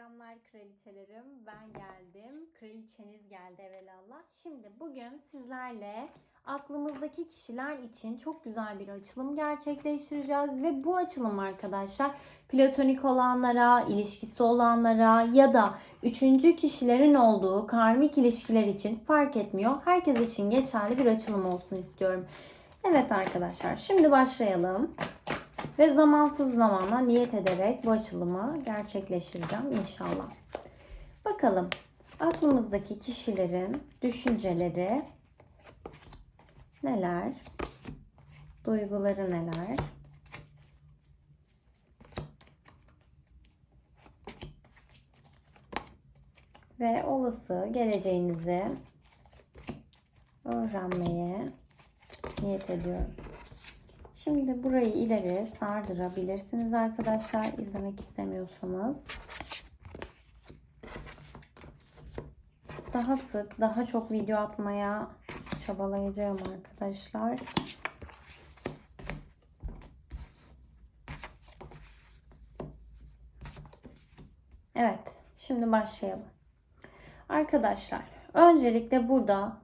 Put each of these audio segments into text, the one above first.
Selamlar kraliçelerim. Ben geldim. Kraliçeniz geldi evelallah. Şimdi bugün sizlerle aklımızdaki kişiler için çok güzel bir açılım gerçekleştireceğiz. Ve bu açılım arkadaşlar platonik olanlara, ilişkisi olanlara ya da üçüncü kişilerin olduğu karmik ilişkiler için fark etmiyor. Herkes için geçerli bir açılım olsun istiyorum. Evet arkadaşlar şimdi başlayalım. Ve zamansız zamana niyet ederek bu açılımı gerçekleştireceğim inşallah. Bakalım aklımızdaki kişilerin düşünceleri neler? Duyguları neler? Ve olası geleceğinizi öğrenmeye niyet ediyorum. Şimdi burayı ileri sardırabilirsiniz arkadaşlar izlemek istemiyorsanız. Daha sık, daha çok video atmaya çabalayacağım arkadaşlar. Evet, şimdi başlayalım. Arkadaşlar, öncelikle burada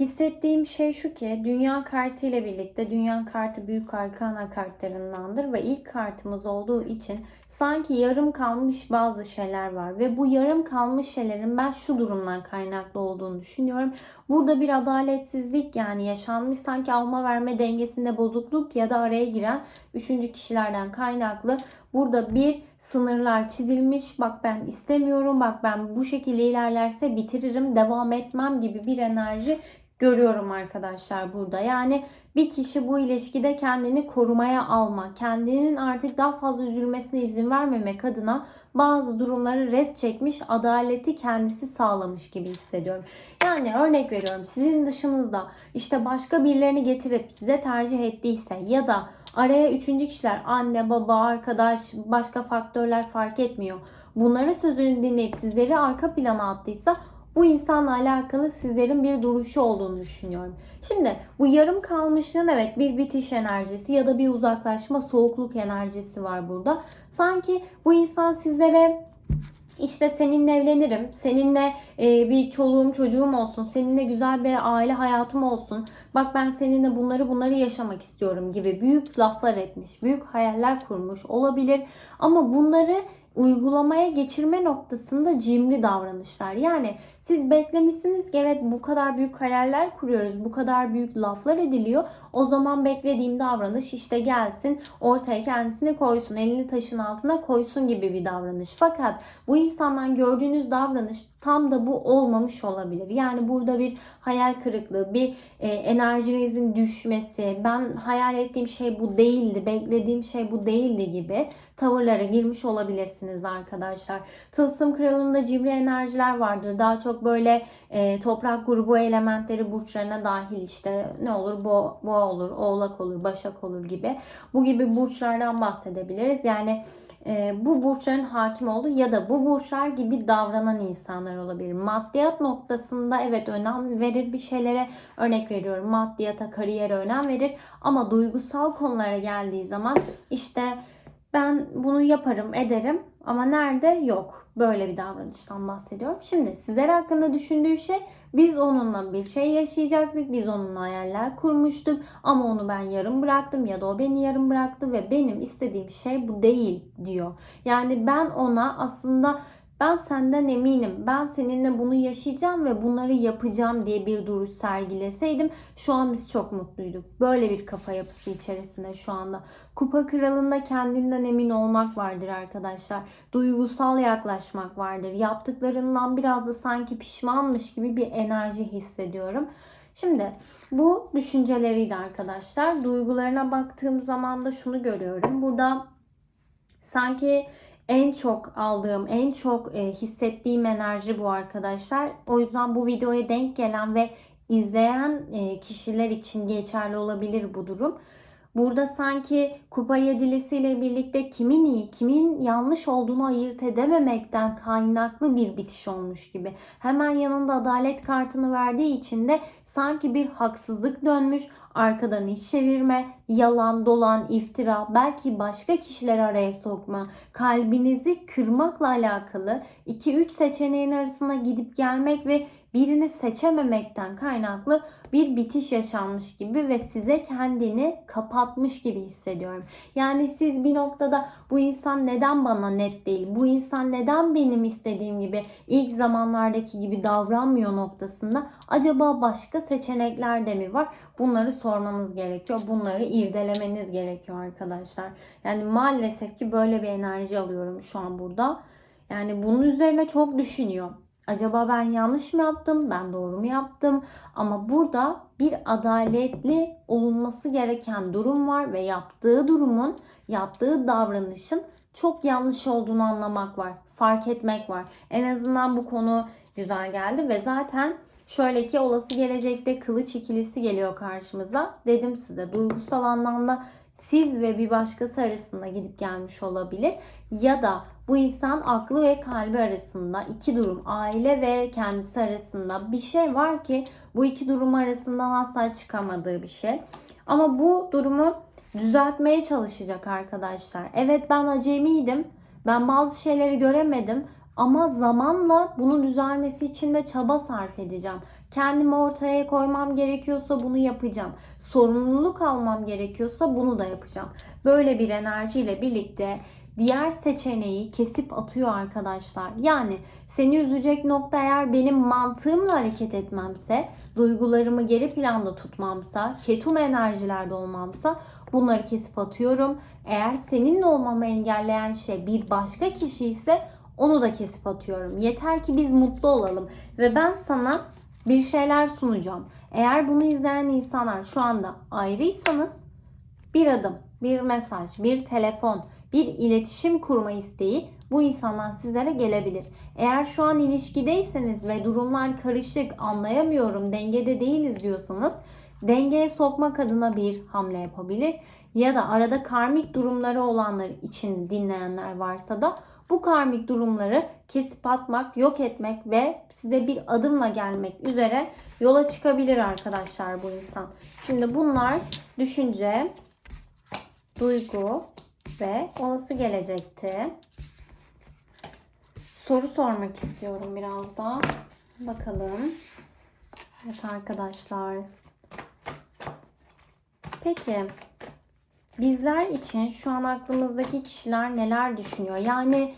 Hissettiğim şey şu ki dünya kartı ile birlikte dünya kartı büyük arkana kartlarındandır ve ilk kartımız olduğu için sanki yarım kalmış bazı şeyler var ve bu yarım kalmış şeylerin ben şu durumdan kaynaklı olduğunu düşünüyorum. Burada bir adaletsizlik yani yaşanmış sanki alma verme dengesinde bozukluk ya da araya giren üçüncü kişilerden kaynaklı burada bir sınırlar çizilmiş. Bak ben istemiyorum. Bak ben bu şekilde ilerlerse bitiririm, devam etmem gibi bir enerji görüyorum arkadaşlar burada. Yani bir kişi bu ilişkide kendini korumaya alma, kendinin artık daha fazla üzülmesine izin vermemek adına bazı durumları res çekmiş, adaleti kendisi sağlamış gibi hissediyorum. Yani örnek veriyorum sizin dışınızda işte başka birilerini getirip size tercih ettiyse ya da araya üçüncü kişiler anne, baba, arkadaş, başka faktörler fark etmiyor. Bunların sözünü dinleyip sizleri arka plana attıysa bu insanla alakalı sizlerin bir duruşu olduğunu düşünüyorum. Şimdi bu yarım kalmışlığın evet bir bitiş enerjisi ya da bir uzaklaşma, soğukluk enerjisi var burada. Sanki bu insan sizlere işte seninle evlenirim, seninle e, bir çoluğum çocuğum olsun, seninle güzel bir aile hayatım olsun. Bak ben seninle bunları bunları yaşamak istiyorum gibi büyük laflar etmiş, büyük hayaller kurmuş olabilir. Ama bunları uygulamaya geçirme noktasında cimri davranışlar. Yani siz beklemişsiniz ki evet bu kadar büyük hayaller kuruyoruz, bu kadar büyük laflar ediliyor. O zaman beklediğim davranış işte gelsin ortaya kendisini koysun, elini taşın altına koysun gibi bir davranış. Fakat bu insandan gördüğünüz davranış tam da bu olmamış olabilir. Yani burada bir hayal kırıklığı, bir e, enerjinizin düşmesi, ben hayal ettiğim şey bu değildi, beklediğim şey bu değildi gibi tavırlara girmiş olabilirsiniz arkadaşlar. Tılsım kralında cimri enerjiler vardır. Daha çok böyle e, toprak grubu elementleri burçlarına dahil işte ne olur bo boğa olur, oğlak olur, başak olur gibi. Bu gibi burçlardan bahsedebiliriz. Yani e, bu burçların hakim olduğu ya da bu burçlar gibi davranan insanlar olabilir. Maddiyat noktasında evet önem verir bir şeylere örnek veriyorum. Maddiyata, kariyere önem verir ama duygusal konulara geldiği zaman işte ben bunu yaparım, ederim ama nerede? Yok. Böyle bir davranıştan bahsediyorum. Şimdi sizler hakkında düşündüğü şey biz onunla bir şey yaşayacaktık. Biz onunla hayaller kurmuştuk ama onu ben yarım bıraktım ya da o beni yarım bıraktı ve benim istediğim şey bu değil diyor. Yani ben ona aslında ben senden eminim. Ben seninle bunu yaşayacağım ve bunları yapacağım diye bir duruş sergileseydim şu an biz çok mutluyduk. Böyle bir kafa yapısı içerisinde şu anda. Kupa kralında kendinden emin olmak vardır arkadaşlar. Duygusal yaklaşmak vardır. Yaptıklarından biraz da sanki pişmanmış gibi bir enerji hissediyorum. Şimdi bu düşünceleriydi arkadaşlar. Duygularına baktığım zaman da şunu görüyorum. Burada sanki en çok aldığım, en çok e, hissettiğim enerji bu arkadaşlar. O yüzden bu videoya denk gelen ve izleyen e, kişiler için geçerli olabilir bu durum. Burada sanki kupa yedilisiyle birlikte kimin iyi, kimin yanlış olduğunu ayırt edememekten kaynaklı bir bitiş olmuş gibi. Hemen yanında adalet kartını verdiği için de sanki bir haksızlık dönmüş. Arkadan iş çevirme, yalan, dolan, iftira, belki başka kişileri araya sokma, kalbinizi kırmakla alakalı 2-3 seçeneğin arasına gidip gelmek ve birini seçememekten kaynaklı bir bitiş yaşanmış gibi ve size kendini kapatmış gibi hissediyorum. Yani siz bir noktada bu insan neden bana net değil, bu insan neden benim istediğim gibi ilk zamanlardaki gibi davranmıyor noktasında acaba başka seçenekler de mi var? Bunları sormanız gerekiyor. Bunları irdelemeniz gerekiyor arkadaşlar. Yani maalesef ki böyle bir enerji alıyorum şu an burada. Yani bunun üzerine çok düşünüyor. Acaba ben yanlış mı yaptım? Ben doğru mu yaptım? Ama burada bir adaletli olunması gereken durum var ve yaptığı durumun, yaptığı davranışın çok yanlış olduğunu anlamak var. Fark etmek var. En azından bu konu güzel geldi ve zaten şöyle ki olası gelecekte kılıç ikilisi geliyor karşımıza. Dedim size duygusal anlamda siz ve bir başkası arasında gidip gelmiş olabilir. Ya da bu insan aklı ve kalbi arasında iki durum, aile ve kendisi arasında bir şey var ki bu iki durum arasından asla çıkamadığı bir şey. Ama bu durumu düzeltmeye çalışacak arkadaşlar. Evet ben acemiydim. Ben bazı şeyleri göremedim ama zamanla bunun düzelmesi için de çaba sarf edeceğim. Kendimi ortaya koymam gerekiyorsa bunu yapacağım. Sorumluluk almam gerekiyorsa bunu da yapacağım. Böyle bir enerjiyle birlikte diğer seçeneği kesip atıyor arkadaşlar. Yani seni üzecek nokta eğer benim mantığımla hareket etmemse, duygularımı geri planda tutmamsa, ketum enerjilerde olmamsa bunları kesip atıyorum. Eğer seninle olmamı engelleyen şey bir başka kişi ise onu da kesip atıyorum. Yeter ki biz mutlu olalım ve ben sana bir şeyler sunacağım. Eğer bunu izleyen insanlar şu anda ayrıysanız bir adım, bir mesaj, bir telefon, bir iletişim kurma isteği bu insandan sizlere gelebilir. Eğer şu an ilişkideyseniz ve durumlar karışık, anlayamıyorum, dengede değiliz diyorsanız dengeye sokmak adına bir hamle yapabilir. Ya da arada karmik durumları olanlar için dinleyenler varsa da bu karmik durumları kesip atmak, yok etmek ve size bir adımla gelmek üzere yola çıkabilir arkadaşlar bu insan. Şimdi bunlar düşünce, duygu ve olası gelecekti. Soru sormak istiyorum biraz da. Bakalım. Evet arkadaşlar. Peki bizler için şu an aklımızdaki kişiler neler düşünüyor? Yani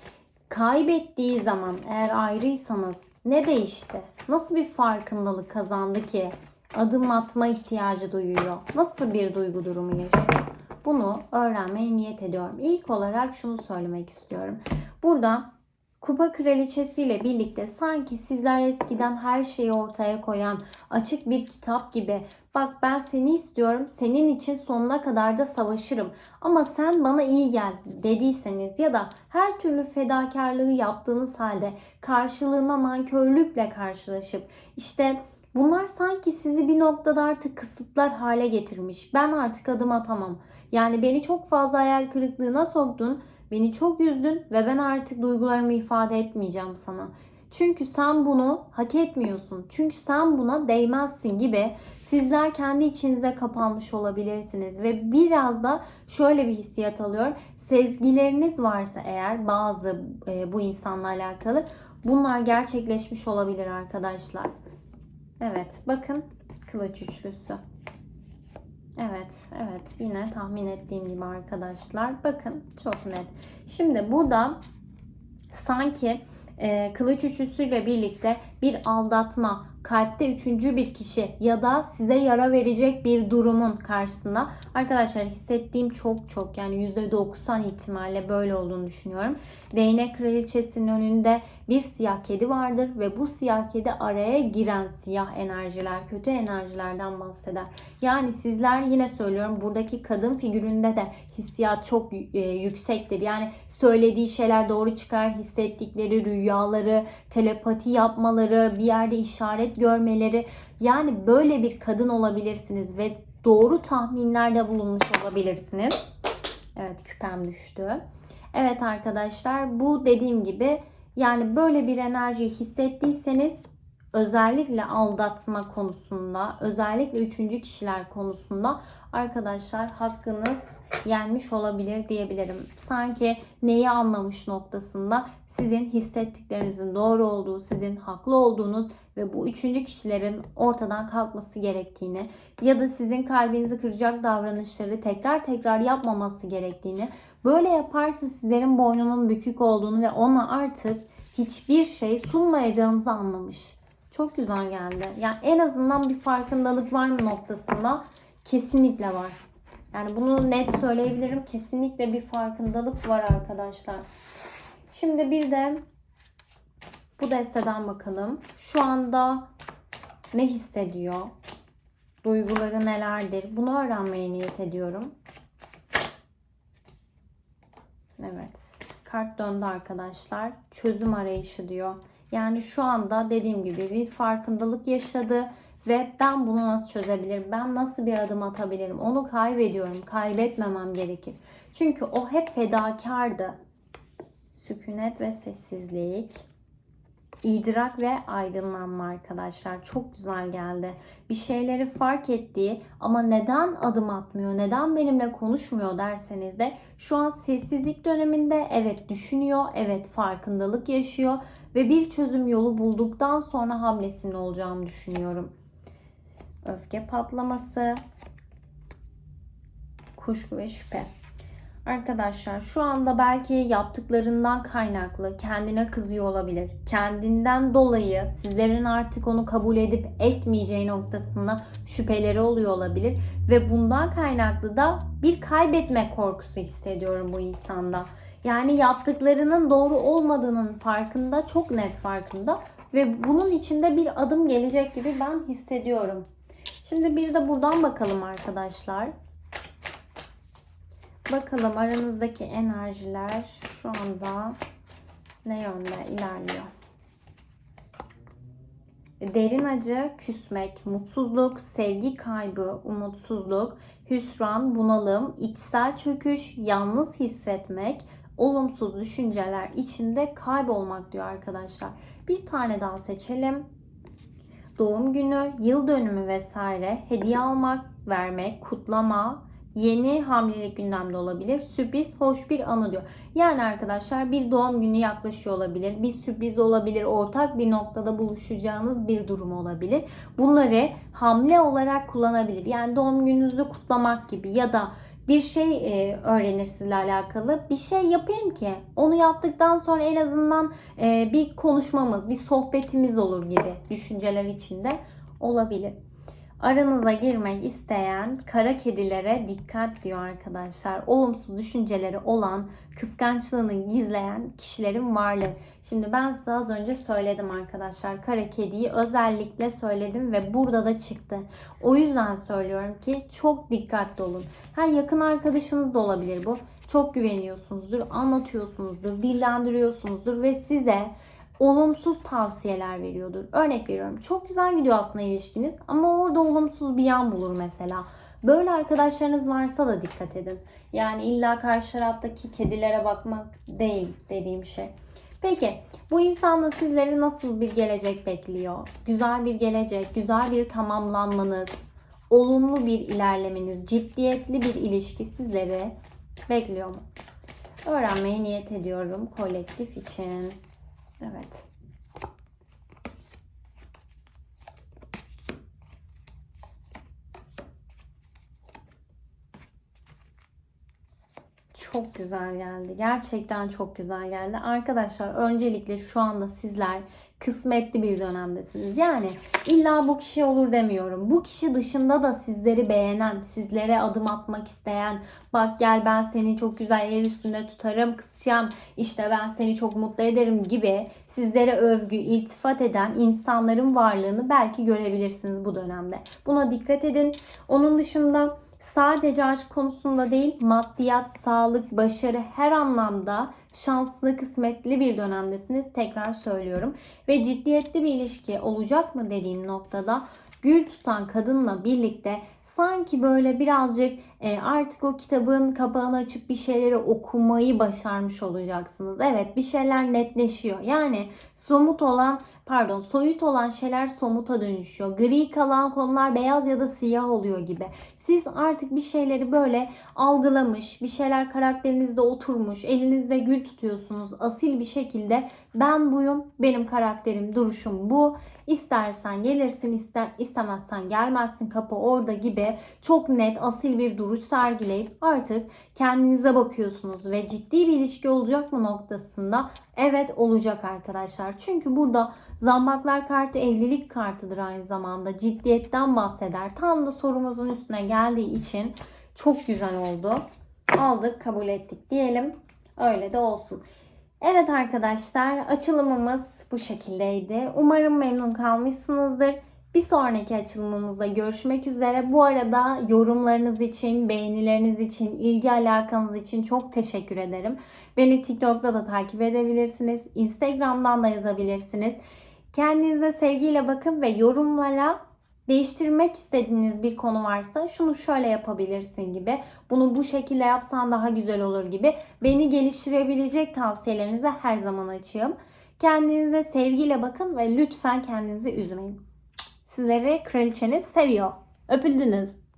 kaybettiği zaman eğer ayrıysanız ne değişti? Nasıl bir farkındalık kazandı ki adım atma ihtiyacı duyuyor? Nasıl bir duygu durumu yaşıyor? Bunu öğrenmeye niyet ediyorum. İlk olarak şunu söylemek istiyorum. Burada Kupa Kraliçesi ile birlikte sanki sizler eskiden her şeyi ortaya koyan açık bir kitap gibi bak ben seni istiyorum senin için sonuna kadar da savaşırım ama sen bana iyi gel dediyseniz ya da her türlü fedakarlığı yaptığınız halde karşılığına nankörlükle karşılaşıp işte bunlar sanki sizi bir noktada artık kısıtlar hale getirmiş. Ben artık adım atamam. Yani beni çok fazla hayal kırıklığına soktun Beni çok üzdün ve ben artık duygularımı ifade etmeyeceğim sana. Çünkü sen bunu hak etmiyorsun. Çünkü sen buna değmezsin gibi sizler kendi içinize kapanmış olabilirsiniz ve biraz da şöyle bir hissiyat alıyor. Sezgileriniz varsa eğer bazı e, bu insanla alakalı bunlar gerçekleşmiş olabilir arkadaşlar. Evet bakın kılıç üçlüsü. Evet, evet. Yine tahmin ettiğim gibi arkadaşlar. Bakın çok net. Şimdi burada sanki e, kılıç üçlüsüyle birlikte bir aldatma, kalpte üçüncü bir kişi ya da size yara verecek bir durumun karşısında arkadaşlar hissettiğim çok çok yani %90 ihtimalle böyle olduğunu düşünüyorum. Değnek kraliçesinin önünde bir siyah kedi vardır ve bu siyah kedi araya giren siyah enerjiler, kötü enerjilerden bahseder. Yani sizler yine söylüyorum buradaki kadın figüründe de hissiyat çok e, yüksektir. Yani söylediği şeyler doğru çıkar, hissettikleri rüyaları, telepati yapmaları, bir yerde işaret görmeleri. Yani böyle bir kadın olabilirsiniz ve doğru tahminlerde bulunmuş olabilirsiniz. Evet küpem düştü. Evet arkadaşlar bu dediğim gibi yani böyle bir enerji hissettiyseniz özellikle aldatma konusunda, özellikle üçüncü kişiler konusunda arkadaşlar hakkınız yenmiş olabilir diyebilirim. Sanki neyi anlamış noktasında sizin hissettiklerinizin doğru olduğu, sizin haklı olduğunuz ve bu üçüncü kişilerin ortadan kalkması gerektiğini ya da sizin kalbinizi kıracak davranışları tekrar tekrar yapmaması gerektiğini, böyle yaparsa sizlerin boynunun bükük olduğunu ve ona artık hiçbir şey sunmayacağınızı anlamış. Çok güzel geldi. Yani en azından bir farkındalık var mı noktasında kesinlikle var. Yani bunu net söyleyebilirim. Kesinlikle bir farkındalık var arkadaşlar. Şimdi bir de bu desteden bakalım. Şu anda ne hissediyor? Duyguları nelerdir? Bunu öğrenmeye niyet ediyorum. Evet. Kart döndü arkadaşlar. Çözüm arayışı diyor. Yani şu anda dediğim gibi bir farkındalık yaşadı ve ben bunu nasıl çözebilirim? Ben nasıl bir adım atabilirim? Onu kaybediyorum. Kaybetmemem gerekir. Çünkü o hep fedakardı. Sükunet ve sessizlik. İdrak ve aydınlanma arkadaşlar. Çok güzel geldi. Bir şeyleri fark ettiği ama neden adım atmıyor, neden benimle konuşmuyor derseniz de şu an sessizlik döneminde evet düşünüyor, evet farkındalık yaşıyor ve bir çözüm yolu bulduktan sonra hamlesinin olacağını düşünüyorum. Öfke patlaması, kuşku ve şüphe. Arkadaşlar şu anda belki yaptıklarından kaynaklı kendine kızıyor olabilir. Kendinden dolayı sizlerin artık onu kabul edip etmeyeceği noktasında şüpheleri oluyor olabilir. Ve bundan kaynaklı da bir kaybetme korkusu hissediyorum bu insanda. Yani yaptıklarının doğru olmadığının farkında, çok net farkında. Ve bunun içinde bir adım gelecek gibi ben hissediyorum. Şimdi bir de buradan bakalım arkadaşlar. Bakalım aranızdaki enerjiler şu anda ne yönde ilerliyor? Derin acı, küsmek, mutsuzluk, sevgi kaybı, umutsuzluk, hüsran, bunalım, içsel çöküş, yalnız hissetmek, olumsuz düşünceler içinde kaybolmak diyor arkadaşlar. Bir tane daha seçelim. Doğum günü, yıl dönümü vesaire, hediye almak, vermek, kutlama, Yeni hamilelik gündemde olabilir. Sürpriz, hoş bir anı diyor. Yani arkadaşlar bir doğum günü yaklaşıyor olabilir. Bir sürpriz olabilir. Ortak bir noktada buluşacağınız bir durum olabilir. Bunları hamle olarak kullanabilir. Yani doğum gününüzü kutlamak gibi ya da bir şey e, öğrenir sizle alakalı. Bir şey yapayım ki onu yaptıktan sonra en azından e, bir konuşmamız, bir sohbetimiz olur gibi düşünceler içinde olabilir. Aranıza girmek isteyen kara kedilere dikkat diyor arkadaşlar. Olumsuz düşünceleri olan, kıskançlığını gizleyen kişilerin varlığı. Şimdi ben size az önce söyledim arkadaşlar. Kara kediyi özellikle söyledim ve burada da çıktı. O yüzden söylüyorum ki çok dikkatli olun. Her yakın arkadaşınız da olabilir bu. Çok güveniyorsunuzdur, anlatıyorsunuzdur, dillendiriyorsunuzdur ve size olumsuz tavsiyeler veriyordur. Örnek veriyorum. Çok güzel gidiyor aslında ilişkiniz ama orada olumsuz bir yan bulur mesela. Böyle arkadaşlarınız varsa da dikkat edin. Yani illa karşı taraftaki kedilere bakmak değil dediğim şey. Peki bu insanla sizleri nasıl bir gelecek bekliyor? Güzel bir gelecek, güzel bir tamamlanmanız, olumlu bir ilerlemeniz, ciddiyetli bir ilişki sizleri bekliyor mu? Öğrenmeye niyet ediyorum kolektif için. Evet. Çok güzel geldi. Gerçekten çok güzel geldi. Arkadaşlar öncelikle şu anda sizler kısmetli bir dönemdesiniz. Yani illa bu kişi olur demiyorum. Bu kişi dışında da sizleri beğenen, sizlere adım atmak isteyen, bak gel ben seni çok güzel el üstünde tutarım, kısacağım, işte ben seni çok mutlu ederim gibi sizlere övgü, iltifat eden insanların varlığını belki görebilirsiniz bu dönemde. Buna dikkat edin. Onun dışında sadece aşk konusunda değil maddiyat, sağlık, başarı her anlamda şanslı, kısmetli bir dönemdesiniz. Tekrar söylüyorum. Ve ciddiyetli bir ilişki olacak mı dediğim noktada gül tutan kadınla birlikte sanki böyle birazcık e, artık o kitabın kapağını açıp bir şeyleri okumayı başarmış olacaksınız. Evet bir şeyler netleşiyor. Yani somut olan pardon soyut olan şeyler somuta dönüşüyor. Gri kalan konular beyaz ya da siyah oluyor gibi. Siz artık bir şeyleri böyle algılamış, bir şeyler karakterinizde oturmuş, elinizde gül tutuyorsunuz. Asil bir şekilde ben buyum, benim karakterim, duruşum bu. İstersen gelirsin, iste, istemezsen gelmezsin kapı orada gibi çok net, asil bir duruş sergileyip artık kendinize bakıyorsunuz ve ciddi bir ilişki olacak mı noktasında evet olacak arkadaşlar. Çünkü burada zambaklar kartı evlilik kartıdır aynı zamanda. Ciddiyetten bahseder. Tam da sorumuzun üstüne geldiği için çok güzel oldu. Aldık, kabul ettik diyelim. Öyle de olsun. Evet arkadaşlar açılımımız bu şekildeydi. Umarım memnun kalmışsınızdır. Bir sonraki açılımımızda görüşmek üzere. Bu arada yorumlarınız için, beğenileriniz için, ilgi alakanız için çok teşekkür ederim. Beni TikTok'ta da takip edebilirsiniz. Instagram'dan da yazabilirsiniz. Kendinize sevgiyle bakın ve yorumlara değiştirmek istediğiniz bir konu varsa şunu şöyle yapabilirsin gibi, bunu bu şekilde yapsan daha güzel olur gibi beni geliştirebilecek tavsiyelerinize her zaman açığım. Kendinize sevgiyle bakın ve lütfen kendinizi üzmeyin. Sizleri kraliçeniz seviyor. Öpüldünüz.